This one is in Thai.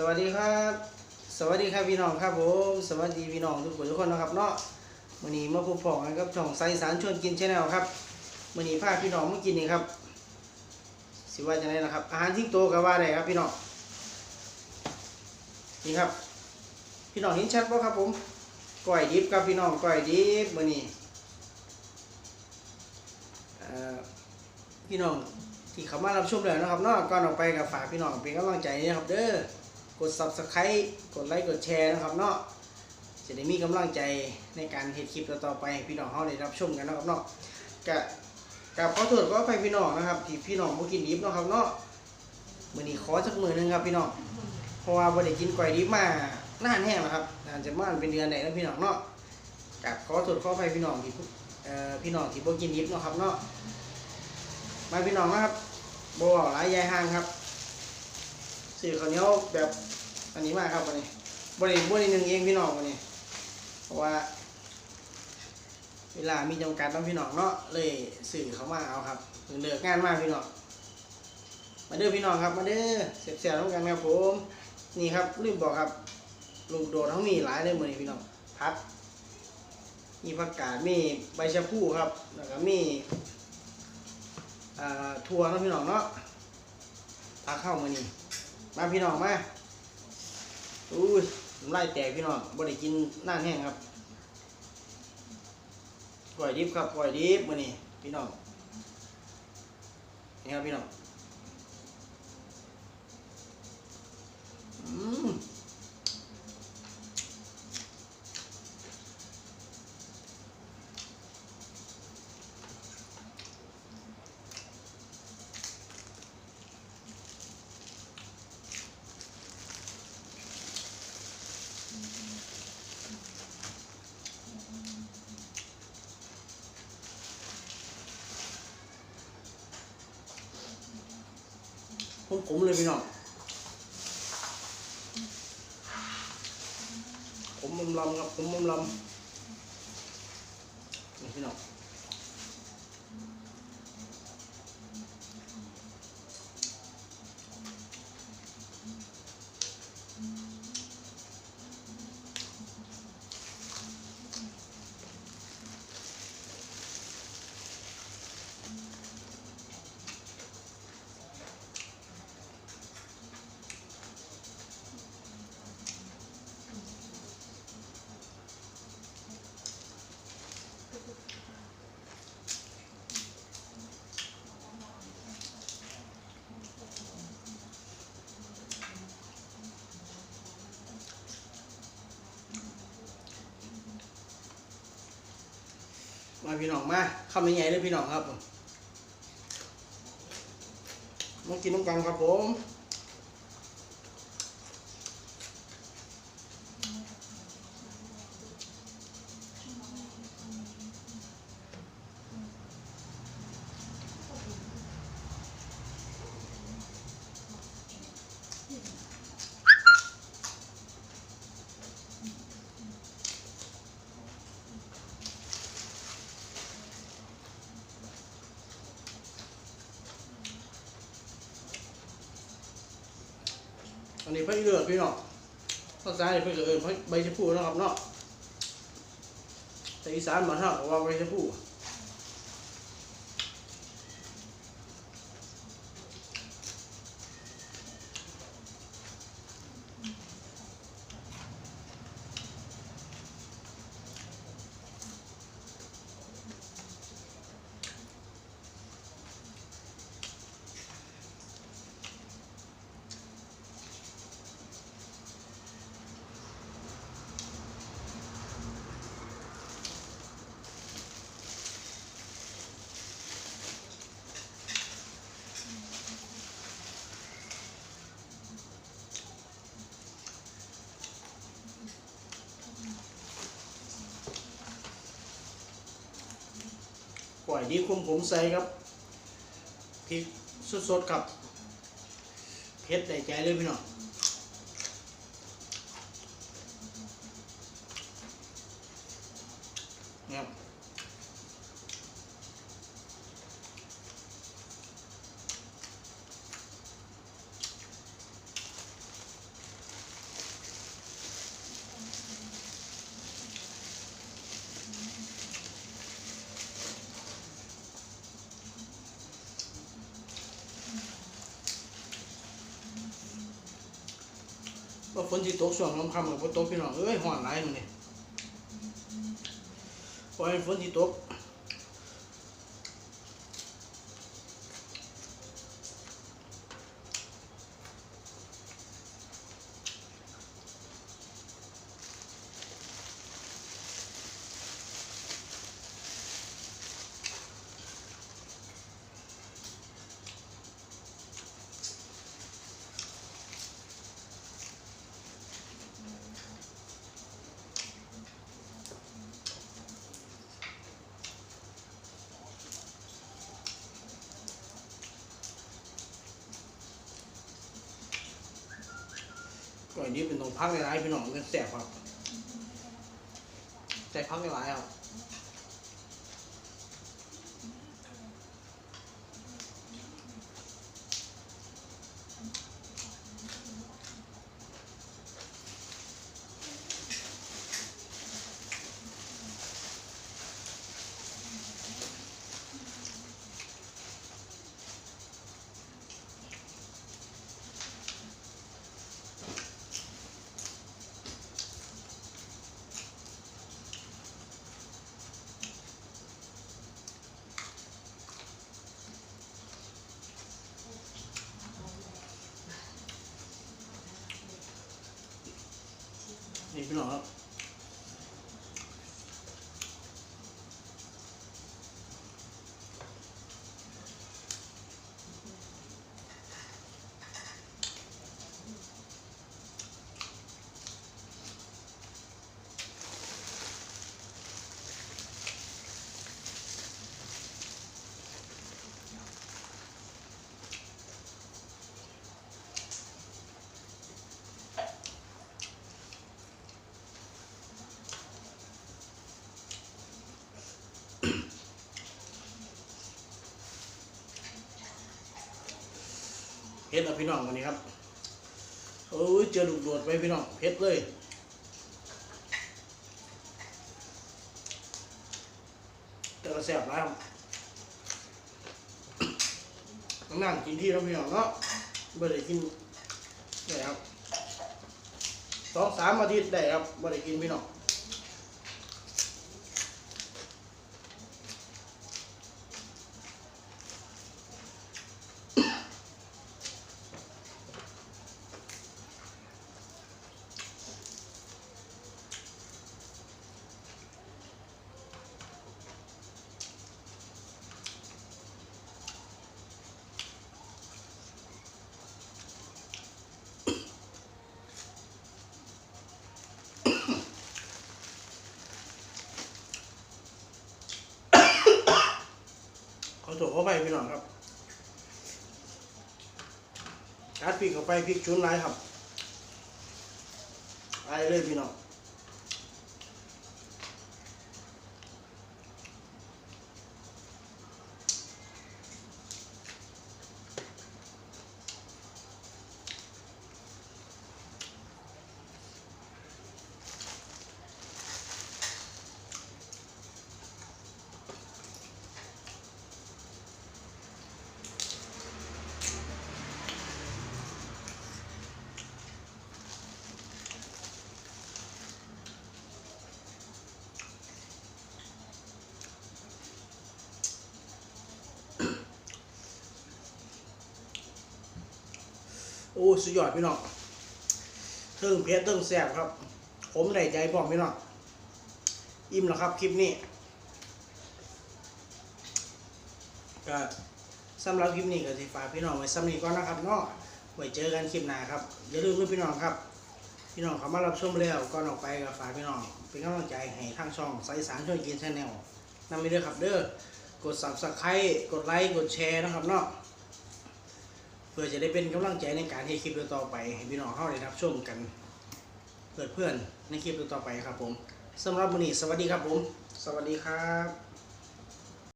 สวัสดีครับ สวัสดีครับพี่น้องครับผมสวัสดีพี่น้องทุกคนทุกคนนะครับเนาะวันนี้มาพบปองกันกับช่องไซสารชวนกินชาแนลครับวันนี้พาพี่น้องมากินนี่ครับสิว่าจะไหนนะครับ อาหารทิ้งโตกับว่าได้ครับพี่น้องนี่ครับ พี่น้องเห็นชัดป่ะครับผมก้อยดิบครับพี่น้องก้อยดิบวันนี้พี่น้องที่เขามารับชมแล้วนะครับเนาะก่อนออกไปกับฝากพี่น้องเป็นกำลังใจนะครับเด้อ กด subscribe กดไลค์กดแชร์นะครับเนาะจะได้มีกำลังใจในการเฮ็ดคลิปต่อไปพี่น้องเขาได้รับชมกันนะครับเนาะกะกับขอโทษก็ไปพี่น้องนะครับที่พี่น้องบ่กินดิบเนาะครับเนาะมื้อนี้ขอสักมื้อหนึงครับพี่น้องเพราะว่าบ่ได้กินก๋วยดิบมานานแห้งแล้วครับนานจะมาเป็นเดือนไหนแล้วพี่น้องเนาะกับขอโทษขอไปพี่น้องที่เอ่อพี่น้องที่บ่กินดิบเนาะครับเนาะมาพี่น้องนะครับบ่หลายยายห่างครับ สื่อข้าวเหนียวแบบอันนี้มากครับวันนี้บริบริหนึ่งเองพี่น้องวันนี้เพราะว่า เวลามีจำกัดต้องพี่น้องเนาะเลยสื่อเขามาเอาครับเพิ่งเลิกงานมากพี่น้องมาเด้อพี่น้องครับมาเด้อเสียบเสียบต้องกันครับผมนี่ครับลืมบอกครับลูกโดดเขามีหลายเลยเหมือนพี่น้องพักมีผักกาดมีใบชะพูครับแล้วก็มีอ่าถั่วเนะพี่น้องเนาะพาเข้ามานี่ มาพี่น้องมาอุ้ยน้ำลายแตกพี่น้องบ่ได้กินน้ำแห้งครับกล้วยดิบครับกล้วยดิบมื้อนี้พี่น้องนี่ครับพี่น้องอืม ผมๆเลยพี่น้องผมมุมลำครับผมมุมลำนี่พี่น้อง มาพี่น้องมาคำใหญ่ๆเลยพี่น้องครับผมมากินต้องกันครับผม อันนี้เพื่อเลือกพี่น้องภาษาเนี่ยเพิ่งเอิญใบชะพูนะครับเนาะแต่อีสานมานเท่ากับว่าใบชะพู ปล่อยดีคุมผมใส่ครับพริกสดๆครับเผ็ดได้ใจเลยพี่น้อง ว่าฝนสิตกช่วงค่ำกับฝนตกพี่น้องเอ้ยฮ้อนหลายมื้อนี้ปล่อยให้ฝนสิตก อนนี้เป็นตรงพักในร้ายพี่น้องกันแสบครับแต่พักในร้ายครับ นี่พี่ เพชรเอาพี่น้องวันนี้ครับโอ้ยเจอลูกโดดไปพี่น้องเพชรเลยแต่ก็แสบแล้วต้องนั่งกินที่เราพี่น้องเนาะไม่ได้กินได้ครับสองสามอาทิตย์ได้ครับไม่ได้กินพี่น้อง ขอโทษขอไปพี่น้องครับอัดพริกเข้าไปพริกชุนไรครับไปเลยพี่น้อง อ้สุดยอดพี่น้องเทิงเพชรเทิงแสบครับผมได้ใจพร้อมพี่น้องอิ่มแล้วครับคลิปนี้ก็สำหรับคลิปนี้ก็สิฝากพี่น้องไว้สำนีก่อนนะครับเนาะไว้เจอกันคลิปหน้าครับอย่าลืมด้วยพี่น้องครับ พี่น้องเขามารับชมแล้วก่อนออกไปก็ฝากพี่น้องเป็นกำลังใจให้ทางช่องไซสารช่วยกินชาแนลนำไปด้วยครับเด้อกด subscribe กดไลค์กดแชร์นะครับเนาะ พื่อจะได้เป็นกำลังใจในการให้คลิปต่อไปให้พี่น้องเข้าได้รับชมกันเพื่อนเพื่อนในคลิปต่อไปครับผมสำหรับวันนี้สวัสดีครับผม สวัสดีครับ